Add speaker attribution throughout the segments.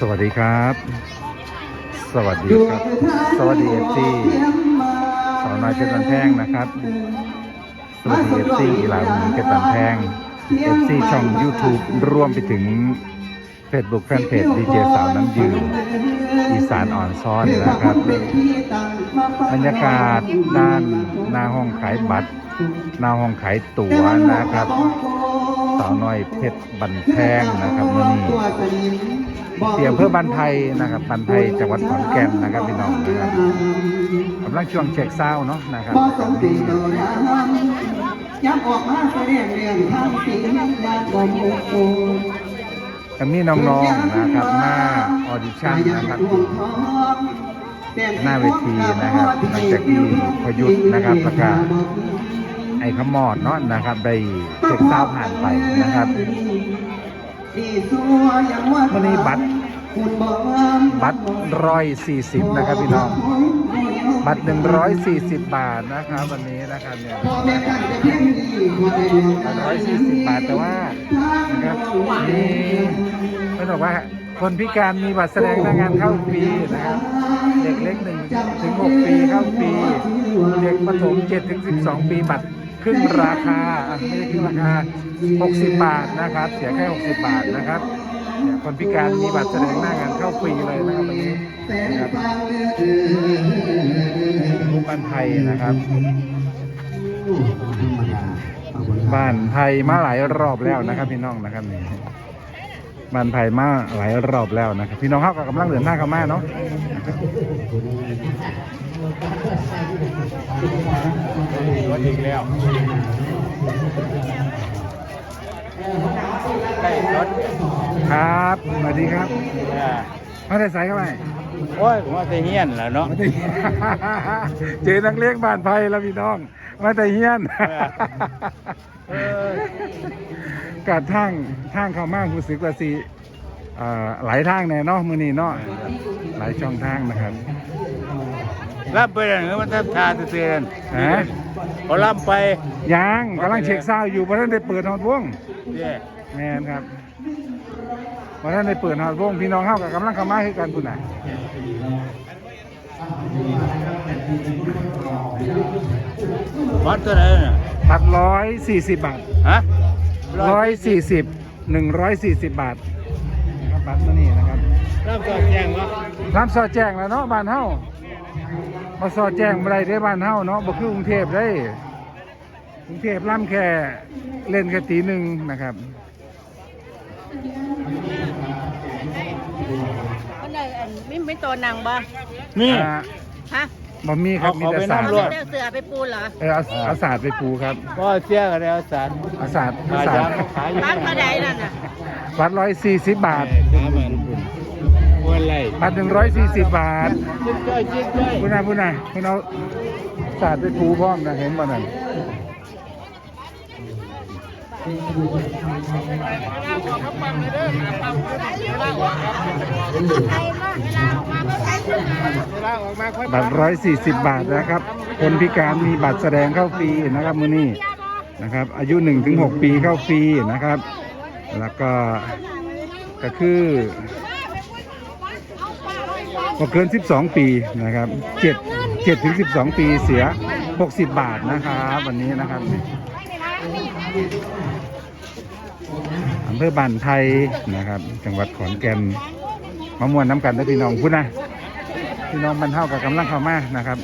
Speaker 1: สวัสดีครับ สวัสดีครับ สวัสดีเอฟซีสาวน้อยเพชรบันแพงนะครับ สวัสดีเอฟซีกีฬาหมีเพชรบันแพงเอฟซีช่อง YouTube รวมไปถึง Facebook แฟนเพจดีเจสาวน้ำยืนอีสานอ่อนซ้อนนะครับ บรรยากาศด้านหน้าห้องขายบัตรหน้าห้องขายตั๋วนะครับ สาวน้อยเพชรบันแพงนะครับมื่อนี้ เสียงเพื่อบันไทยนะครับบันไทยจังหวัดขอนแก่นนะครับพี่น้องนะครับกำลังช่วงเช็คเศร้าเนาะนะครับ
Speaker 2: บ่สมศรีโดนน้ำย้ำออกมาแสดงเรื่องทางสียาบ่มโอโอ
Speaker 1: ก็มีน้องๆนะครับมาออดิชั่นนะครับหน้าเวทีนะครับหลังจากที่พยุทธ์นะครับแล้วก็ไอ้ขมอดเนาะนะครับได้เช็คเศร้าผ่านไปนะครับ วันนี้บัตรบัตรร้อยสี่สิบนะครับพี่น้อง บัตรหนึ่งร้อยสี่สิบบาทนะครับวันนี้นะครับเนี่ยบัตรร้อยสี่สิบบาทแต่ว่านะครับมีเขาบอกว่าคนพิการมีบัตรแสดงหน้างานเข้าฟรีนะครับ เด็กเล็กหนึ่งถึงหกปีเข้าฟรี เด็กประถมเจ็ดถึงสิบสองปีบัตร ครึ่งราคาอะไม่ได้ครึ่งราคาหกสิบบาทนะครับ เสียแค่หกสิบบาทนะครับเนี่ยคนพิการมีบัตรแสดงหน้างานเข้าฟรีเลยนะครับวันนี้นะครับรูปบ้านไทยนะครับบ้านไทยมาหลายรอบแล้วนะครับพี่น้องนะครับนี่ บ้านไทยมาหลายรอบแล้วนะครับพี่น้องเขาก็กำลังเดินหน้าเข้ามาเนาะนะครับรถอีกแล้วได้รถครับสวัสดีครับมาได้ใส่เข้าไป
Speaker 3: โอ้ยผมว่าจะเฮี้ยนแหล้วเนาะ
Speaker 1: มาได้เจอนักเลี้ยงบ้านไทยแล้วพี่น้อง มาแต่เฮียน
Speaker 3: เออ
Speaker 1: กัดทางทางเข้ามารู้สึกว่าสิเอ่อหลายทางแน่เนาะมื้อนี้เนาะหลายช่องทางนะครับ
Speaker 3: รับไปแล้วเนื้อมันทับทาเตือน
Speaker 1: ฮะ
Speaker 3: เขารับไป
Speaker 1: ยังกำลังเช็คซาวด์อยู่เพราะท่านได้เปิดฮอดวง
Speaker 3: เนี่ย
Speaker 1: แมนครับเพราะท่านได้เปิดฮอดวงพี่น้องเฮากับกำลังเข้ามาคือกันพุ่นน่ะ
Speaker 3: วัดตัวไหนน่ะ
Speaker 1: บัตร140บาท
Speaker 3: ฮะ
Speaker 1: 140 140บาทนะครับบัตรมื้อนี้นะครับ
Speaker 3: รับก่อนแจ้งวะ
Speaker 1: น้ำสอดแจ้งแล้วเนาะบ้านเฮามาสอดแจ้งบ่ได้ได้บ้านเฮาเนาะบ่คือกรุงเทพได้กรุงเทพล่ำแค่เล่นแค่ตีหนึ่งนะครับ
Speaker 4: มันได้อันไม่ไม่ตัวนางบ่
Speaker 3: นี่
Speaker 1: อ่า
Speaker 4: ฮะ
Speaker 1: บ่มีครับ
Speaker 3: เอา
Speaker 1: มีแต่
Speaker 3: เอาไป
Speaker 1: ศาสต
Speaker 3: น้ำ
Speaker 1: ร์
Speaker 3: รวด
Speaker 4: เอาเสือไปปูเหรอ
Speaker 1: เออเอาเอาศาสตร์ไปปูครับ
Speaker 3: ก็เสียกันแล้วสาร
Speaker 1: เอาศาสตร์
Speaker 3: ขาย
Speaker 1: ศาส
Speaker 3: ยา
Speaker 1: ตร์
Speaker 3: ขายยา
Speaker 4: บ้านมาใดนั่นน่ะ
Speaker 1: บัตรร้อยสี่สิบบาท
Speaker 3: ขายมันวันไร
Speaker 1: บัตรหนึ่งร้อยสี่สิบบาท
Speaker 3: จิ้มจ้อยจิ้มจ้อย
Speaker 1: พุ่นน่ะพุ่นน่ะพุ่นเอาศาสตร์ไปปูพร้อมนะเห็นบ่นั่น บัตรร้อยสี่สิบบาทนะครับ คนพิการมีบัตรแสดงเข้าฟรีนะครับมือนี้นะครับ อายุหนึ่งถึงหกปีเข้าฟรีนะครับ แล้วก็ก็คือบ่เกิน 12 ปีนะครับ7 7ถึง12 ปีเสีย 60 บาทนะครับวันนี้นะครับอำเภอบ้านไทยนะครับ จังหวัดขอนแก่นมามวนน้ำกันได้พี่น้องพูดนะ พี่น้องบรรเทากับกำลังเข้ามานะครับ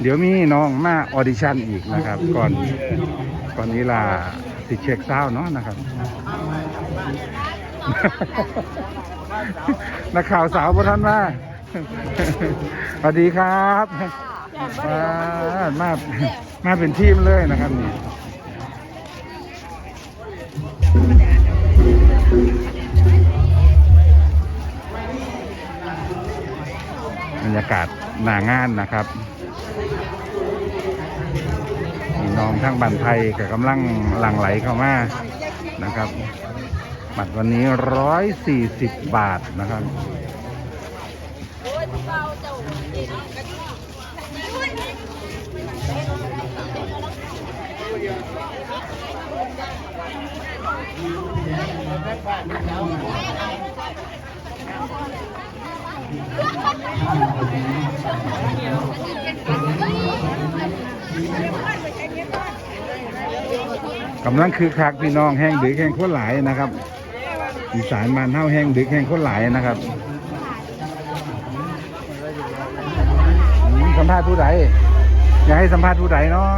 Speaker 1: เดี๋ยวมีน้องมาออดิชั่นอีกนะครับ ก่อนก่อนนี้ลาสิเช็คเศร้าเนาะนะครับ นักข่าวสาวพระท่านมาสวัสดีครับ มามามาเป็นทีมเลยนะครับนี่ บรรยากาศหนางานนะครับพี่น้องทั้งบันไทยกับกำลังหลั่งไหลเข้ามานะครับ บัตรวันนี้ร้อยสี่สิบบาทนะครับ กำลังคือคักพี่น้องแห้งดึกแห้งโคตรหลายนะครับ อีสานมันเท่าแห้งดึกแห้งโคตรหลายนะครับสัมภาษณ์ผู้ใดอยากให้สัมภาษณ์ผู้ใดเนาะ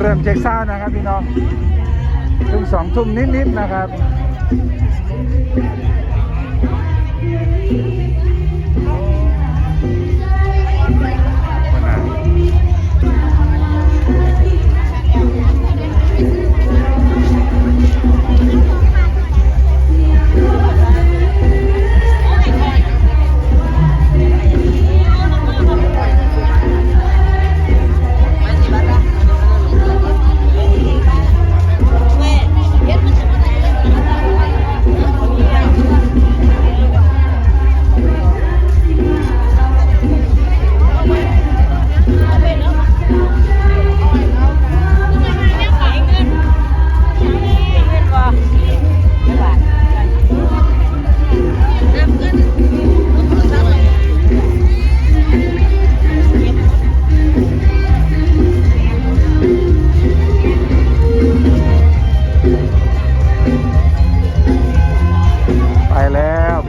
Speaker 1: เริ่มเช็คเศร้านะครับพี่น้องเพิ่งสองทุ่มนิดๆนะครับ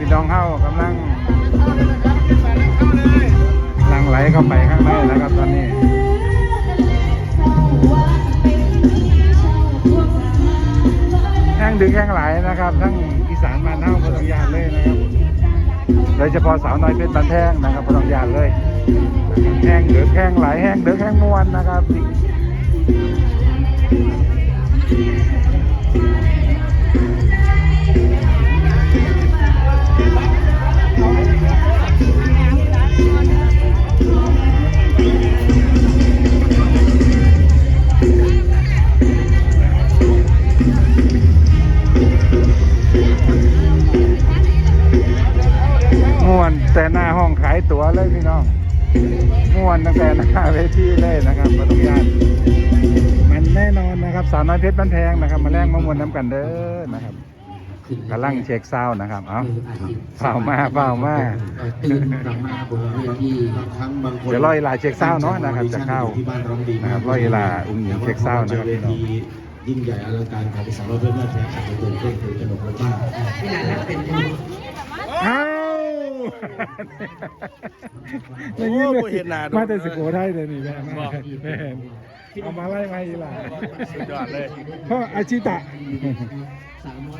Speaker 1: พี่น้องเข้ากำลังหลังไหลเข้าไปข้างในนะครับตอนนี้แห้งดึงแห้งไหลนะครับ ทั้งอีสานมานเท่าพลังยานเลยนะครับโดยเฉพาะสาวน้อยเพชรบันแท่งนะครับพลังยานเลยแห้งเดือดแห้งไหลแห้งเดือดแห้งนวลนะครับ องขายตั๋วเลยพี่น้องม่วนตั้งแต่หน้าเวทีเลยนะครับปทุมยานมันแน่นอนนะครับสาวน้อยเพชรบ้านแพงนะครับ มาแลกมามวนน้ำกันเด้อนะครับกำลังเช็คเศร้าด์นะครับ เอาเฝ้ามาเฝ้ามา
Speaker 5: ตื่นกลับมาบนเวทีบางครั้งบางคน
Speaker 1: เดี๋ยวรอเวลาเช็คเศร้าเนอะนะครับจะเข้า
Speaker 5: ที่บ้านร้องดีมก
Speaker 1: นะครับรอเวลาอุ้งอิงเช็คเศร้านะครับ
Speaker 5: เจอเวทียิ่งใหญ่อลังการของสาวน้อยเพื่อนแม่แท้อาจจะตื่นเต้นตื่นตระหนกมาก
Speaker 2: นี่แหละเป็น
Speaker 1: เอ้า อย่างนี้เลยมาแต่สุโขทัยเลยนี่แม่มาแม่เอามาไล่มาอีหล่ะ
Speaker 3: สุดยอดเลย
Speaker 1: พ่ออาชิตะ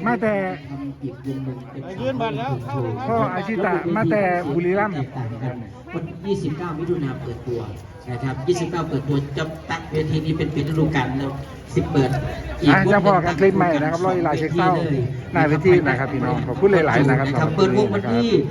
Speaker 1: มาแต่
Speaker 3: ยื่นบัตรแล้วเข้าเลยครับ
Speaker 1: พ่ออาชิตะมาแต่บุรีรัมย์
Speaker 6: วันที่29มิถุนาเปิดตัวนะครับ29 เปิดตัวจะตั้งเวทีนี้เป็นปีฤดูกาลแล้วสิเปิดอีก
Speaker 1: อะเจ้าพ่อกันคลิปใหม่นะครับร้อยลายเช็คเศร้าหน้าเวทีนะครับพี่น้องขอบคุณหลายๆนะครับสำหรับ
Speaker 6: เปิดวงวัน
Speaker 1: คลิปนี้
Speaker 6: ที่
Speaker 1: นะครับ